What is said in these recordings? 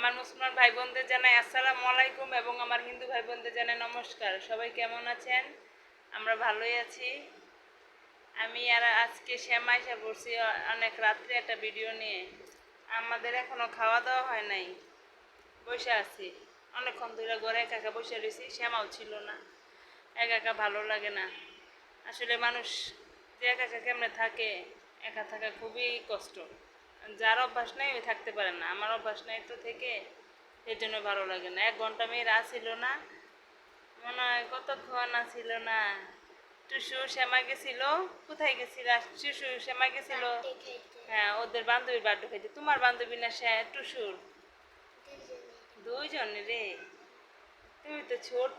আমার মুসলমান ভাই বোনদের জানাই আসসালামু আলাইকুম এবং আমার হিন্দু ভাই বোনদের জানাই নমস্কার। সবাই কেমন আছেন? আমরা ভালোই আছি। আমি আর আজকে শ্যামা এসে পড়ছি অনেক রাত্রে একটা ভিডিও নিয়ে। আমাদের এখনও খাওয়া দাওয়া হয় নাই। বসে আছি। অনেকক্ষণ ধরে ঘরে একা একা বসে রয়েছি। শ্যামাও ছিল না। একা একা ভালো লাগে না। আসলে মানুষ যে একা একা কেমনে থাকে, একা থাকা খুবই কষ্ট। যার অভ্যাস নেই ওই থাকতে পারে না। আমার অভ্যাস নেই তো থেকে সেই জন্য ভালো লাগে না। এক ঘণ্টা মেয়েরা ছিল না মনে হয় কত কতক্ষণ ছিল না। টুসু শ্যামা গেছিল কোথায় গেছিল? টুসু শ্যামা গেছিল? হ্যাঁ ওদের বান্ধবীর বার্থডে খাইতে। তোমার বান্ধবী না সে টুসুর? দুইজন রে? তুমি তো ছোট।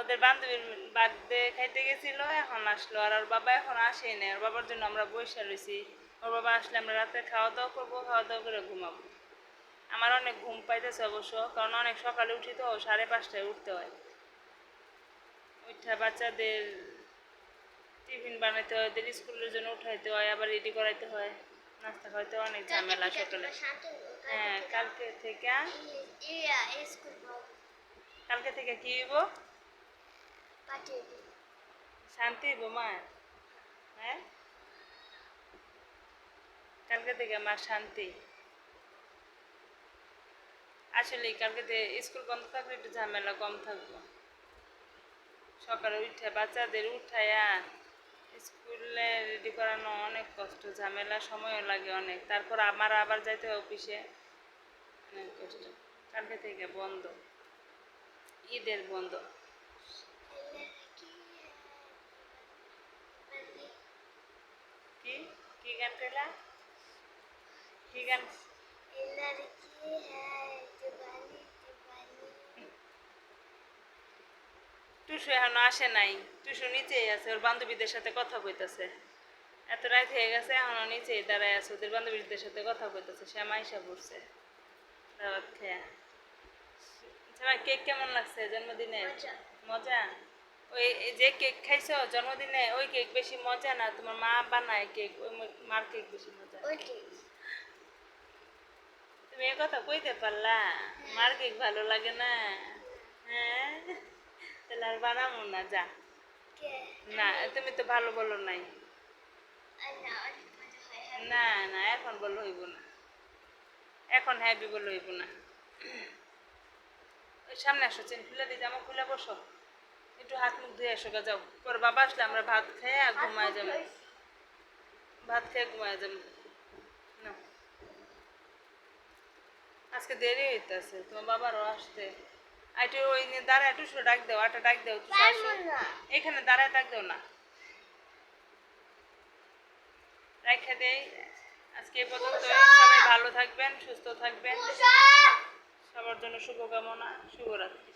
ওদের বান্ধবীর বার্থডে খাইতে গেছিল এখন আসলো। আর ওর বাবা এখন আসেই না ওর বাবার জন্য আমরা বসে রয়েছি ওর বাবা আসলে আমরা রাতে খাওয়া দাওয়া করব খাওয়া দাওয়া করে ঘুমাবো। আমার অনেক ঘুম পাইতেছে অবশ্য কারণ অনেক সকালে উঠি তো সাড়ে পাঁচটায় উঠতে হয়। উঠা বাচ্চাদের টিফিন বানাইতে হয় ওদের স্কুলের জন্য উঠাইতে হয় আবার রেডি করাইতে হয়। নাস্তা খাইতে অনেক ঝামেলা সকালে। হ্যাঁ কালকে থেকে কালকে থেকে কি হইব? শান্তি মার হ্যাঁ? কালকে থেকে মার শান্তি। আসলে কালকে স্কুল বন্ধ থাকলে একটু ঝামেলা কম থাকব। সকালে উঠে বাচ্চাদের উঠাইয়া স্কুলে রেডি করানো অনেক কষ্ট, ঝামেলা, সময়ও লাগে অনেক। তারপর আমার আবার যাইতে হয় অফিসে। অনেক কষ্ট। কালকে থেকে বন্ধ। ঈদের বন্ধ। কি গান কইলা কি গান টুসু এখনও আসে নাই। টুসু নিচেই আছে ওর বান্ধবীদের সাথে কথা কইতাছে। এত রাত হয়ে গেছে এখনও নিচেই দাঁড়ায় আছে ওদের বান্ধবীদের সাথে কথা কইতাছে শ্যামা আইসা পড়ছে। দাওয়াত খেয়া। কেক কেমন লাগছে জন্মদিনে মজা। ওই যে কেক খাইছো জন্মদিনে ওই কেক বেশি মজা না? তোমার মা বানায় কেক ওই মার কেক বেশি মজা। তুমি এ কথা কইতে পারলা? মার কেক ভালো লাগে না? হ্যাঁ? তাহলে আর বানাবো না যা। না তুমি তো ভালো বলো নাই। না না এখন বলো হইব না। এখন হ্যাপি বলে হইব না। সামনে আসো চেন খুলে দিয়ে জামা খুলে বসো। একটু হাত মুখ ধুয়ে এসো গা যাও। পরে বাবা আসলে আমরা ভাত খেয়ে আর ঘুমায় যাব। ভাত খেয়ে ঘুমায় যাব। না আজকে দেরি হইতেছে তোমার বাবারও আসতে। একটু ওই নিয়ে দাঁড়ায় একটু ডাক দাও আটা ডাক দাও এখানে দাঁড়ায় ডাক দাও না। রেখে দেই। আজকে এই পর্যন্ত। সবাই ভালো থাকবেন সুস্থ থাকবেন। সবার জন্য শুভকামনা শুভরাত্রি।